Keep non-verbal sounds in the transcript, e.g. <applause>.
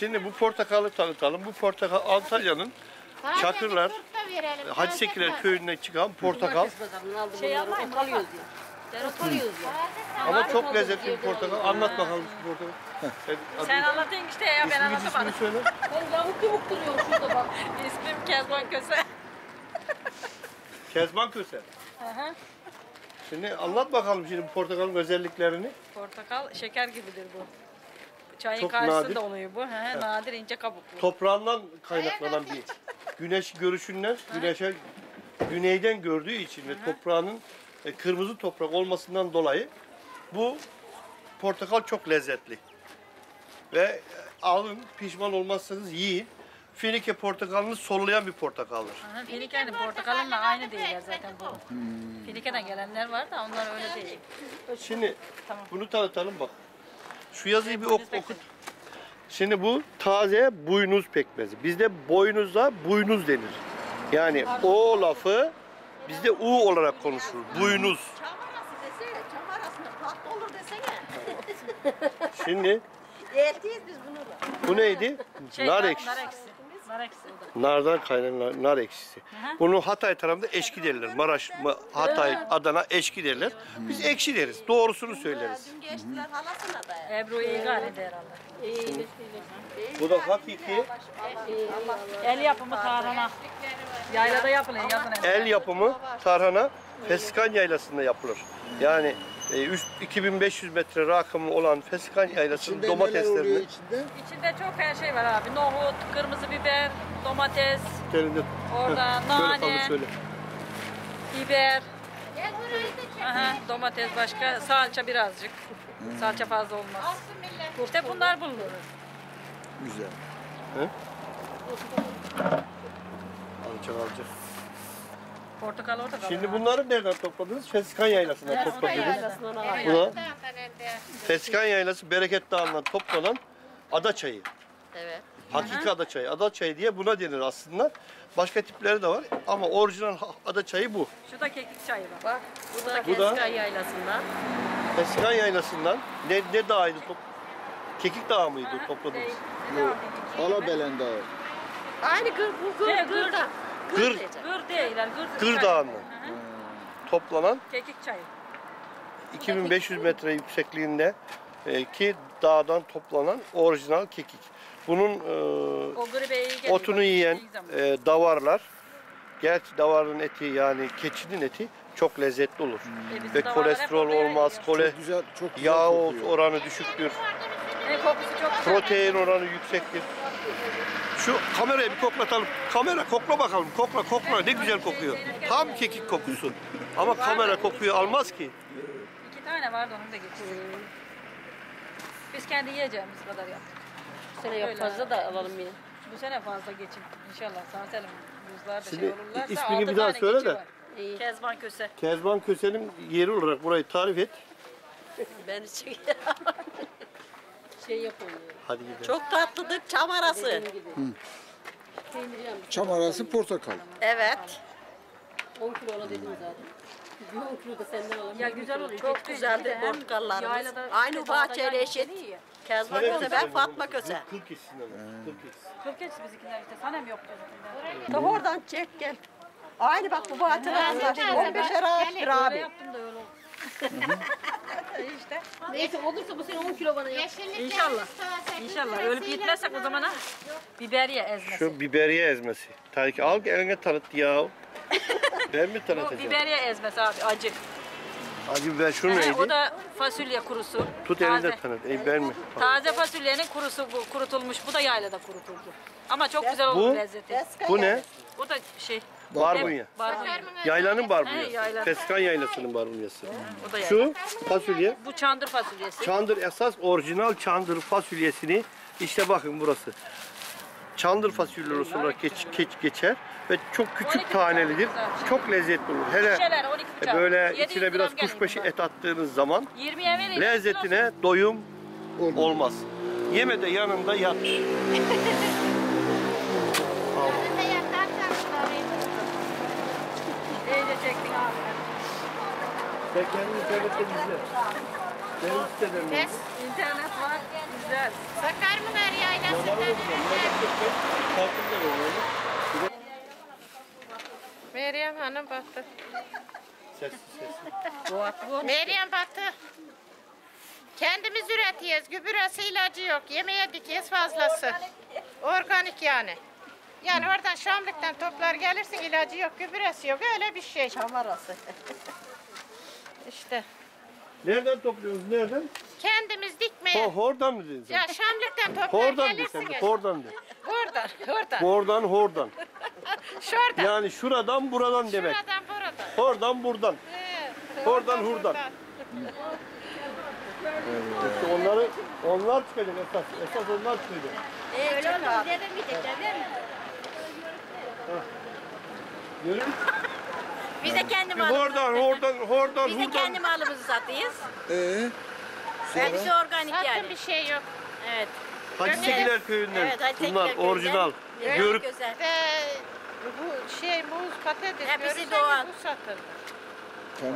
Şimdi bu portakalı tanıtalım. Bu portakal Antalya'nın Çakırlar, Hadisekiler köyünden çıkan portakal. Şey. Ama çok lezzetli bir portakal. Anlat bakalım şu portakal. Sen, anlatın işte ya ben ismini, anlatamadım. ismini söyle. <laughs> Ben yamuk yumuk duruyorum şurada bak. <laughs> İsmim Kezban Köse. Kezban Köse. Aha. Şimdi anlat bakalım şimdi bu portakalın özelliklerini. Portakal şeker gibidir bu. Çayın Çok karşısında nadir. oluyor bu. He, Nadir ince kabuklu. Toprağından kaynaklanan bir güneş görüşünden, güneşe güneyden gördüğü için ve toprağının e, kırmızı toprak olmasından dolayı bu portakal çok lezzetli. Ve e, alın pişman olmazsanız yiyin. Finike portakalını sollayan bir portakaldır. Aha, Filike'nin portakalınla aynı değiller zaten bu. Filike'den gelenler var da onlar öyle değil. Şimdi Tamam. bunu tanıtalım bak. Şu yazıyı bir ok, okut. Şimdi bu taze buynuz pekmezi. Bizde boynuzda buynuz denir. Yani o lafı bizde u olarak konuşulur. Buynuz. Çam arası desene, çam arasında tatlı olur desene. Şimdi <laughs> Eltiyiz biz bunu da. bu neydi? Şey, nar ekşisi. Nar da. Nardan kaynayan nar ekşisi. Bunu Hatay tarafında eşki derler. Maraş, Ma- Hatay, Adana eşki derler. Biz ekşi deriz. Doğrusunu söyleriz. Dün geçtiler halasına da. Ebru iyi gayret herhalde. Bu da hakiki El yapımı tarhana. Yaylada yapılıyor yazın el yapımı tarhana Feskan Yaylası'nda yapılır. Yani üst- 2500 metre rakımı olan Feskan Yaylası'nın neler oluyor domateslerini içinde? İçinde çok her şey var abi. Nohut, kırmızı biber, domates, elinde orada söyle nane, kaldı söyle. biber, aha, domates başka, salça birazcık. Salça fazla olmaz. İşte bunlar bulunur. Güzel. Alacak alacak. Portakal orada kalır. Şimdi bunları nereden topladınız? Feskan Yaylası'ndan topladınız. Bu da Feskan Yaylası Bereket Dağı'ndan toplanan ada çayı. Evet. Hakiki ada çayı. Ada çayı diye buna denir aslında. Başka tipleri de var ama orijinal ada çayı bu. Şurada kekik çayı var. Bak bu da Bu da- Keskan yaylasından. Feskan Yaylası'ndan ne, ne dağıydı? Top, Kekik Dağı mıydı topladınız? Şey? Alabelen Dağı. Aynı gır, bu gır, Şey, gır, gır. da. Gır. diyeceğim. Gır değil, yani gır, Gır çayı. Dağı'ndan Hı hı. toplanan Kekik çayı. 2500 metre yüksekliğinde e, ki dağdan toplanan orijinal kekik. Bunun e, otunu yiyen e, davarlar, gerçi davarın eti yani keçinin eti çok lezzetli olur. E, bizim Ve kolesterol olmaz, kole, Çok güzel, çok güzel yağ kokuyor. oranı düşüktür, Kokusu çok güzel. protein oranı yüksektir. Şu kamerayı bir koklatalım. Kamera kokla bakalım. Kokla kokla ne güzel kokuyor. Tam kekik kokusu. Ama kamera kokuyu almaz ki. İki tane vardı onu da getirdim. Biz kendi yiyeceğimiz kadar yaptık. Bu sene yok Öyle. fazla da alalım yine. Bu sene fazla geçin. İnşallah salim buzlar da Şimdi şey olurlarsa ismini altı bir daha tane söyle keçi de. var. İyi. Kezban Köse. Kezban Köse'nin yeri olarak burayı tarif et. Ben için. <laughs> Şey yapalım ya. Hadi gidelim. Çok tatlıdır çam arası. Çam arası portakal. Evet. 10 kilo ala dedim zaten. Bir 10 kilo da senden alalım. Ya güzel oluyor. Çok güzeldir portakallarımız. Aynı bahçeyle eşit. Kezban Köse ben Fatma Köse. Kıl keçisinden. Kıl keçisi. Kırk keçi bizimkiler işte. Sanem yok bizimkiler. Ta oradan çek gel. Aynı bak bu bahçeler. 15'er ağaç bir Öyle abi. yaptım da öyle oldu. İşte. Neyse olursa bu sene 10 kilo bana yap. İnşallah. İnşallah. Ölüp gitmezsek o zaman ha. Biberiye ezmesi. Şu biberiye ezmesi. Ki al eline tanıt ya. ben mi Bu tanıtacağım? biberiye ezmesi abi acı. Hadi biber He, neydi? o da fasulye kurusu. Tut Taze. elinde tanıt. Ey ben mi? Taze fasulyenin kurusu bu, kurutulmuş. Bu da yaylada kurutuldu. Ama çok güzel oldu Bu- lezzeti. Bu ne? Bu da şey. Barbunya. Barbunya. Yaylanın He, barbunyası. yayla. Feskan yaylasının barbunyası. O da yayla. Şu fasulye. Bu çandır fasulyesi. Çandır esas orijinal çandır fasulyesini işte bakın burası. Çandır fasulyesi olarak geç, geç, geçer ve çok küçük tanelidir. Çok lezzetli olur. Hele Şişeler 12 e, bıçak. böyle 700 içine biraz kuşbaşı et attığınız zaman 20'ye verin. lezzetine doyum Olmaz. olmaz. Yeme de yanında yat. <laughs> İyice çektin abi. Sen kendini internette izle. Benim sitelerimde. İnternet var. Güzel. Sakar mı ver yaylasından Yamanı da güzel. Memlekette farklı da oluyor. Bir de Meryem Hanım battı. Sessiz sessiz. Meryem battı. Kendimiz üretiyoruz. Gübresi ilacı yok. Yemeğe dikiyoruz fazlası. Organik yani. Yani oradan Şamlık'tan toplar gelirsin ilacı yok, gübresi yok. Öyle bir şey. Çam arası. İşte Nereden topluyorsunuz? Nereden? kendimiz dikmeye. Ho, hordan mı dedin sen? Ya Şamlık'tan toplar Hordan de sen gelirsiniz. Hordan de. Buradan, oradan. Hordan hordan. <laughs> Şuradan. Yani şuradan buradan demek. Şuradan, buradan. Hordan buradan. He, Oradan, hurdan. İşte onları onlar çıkacak esas. Esas onlar çıkacak. Öyle olmaz. Dememeyecekler değil mi? Görün. Biz de kendi Bir Hordan hordan hordan Biz de kendi malımızı satıyız. Ee, Hepsi organik Zaten yani. bir şey yok. Evet. Hacı Sekiler köyünden. Evet, Hacı Sekiler Bunlar köyünden. orijinal. Evet, Görüp güzel. Ee, bu şey muz, patates, Hepsi görürseniz doğal. bu satılır. tamam.